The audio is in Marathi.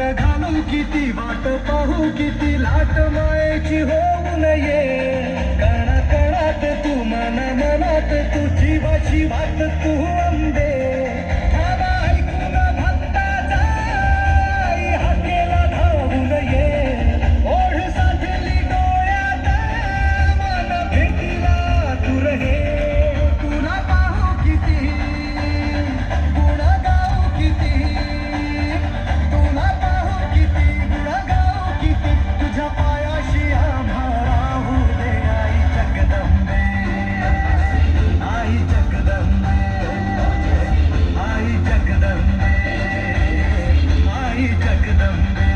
हात घालू किती वाट पाहू किती लाट मायेची होऊ नये. कणाकणात तू मन मनात तुझी वाशी वाट तू कदम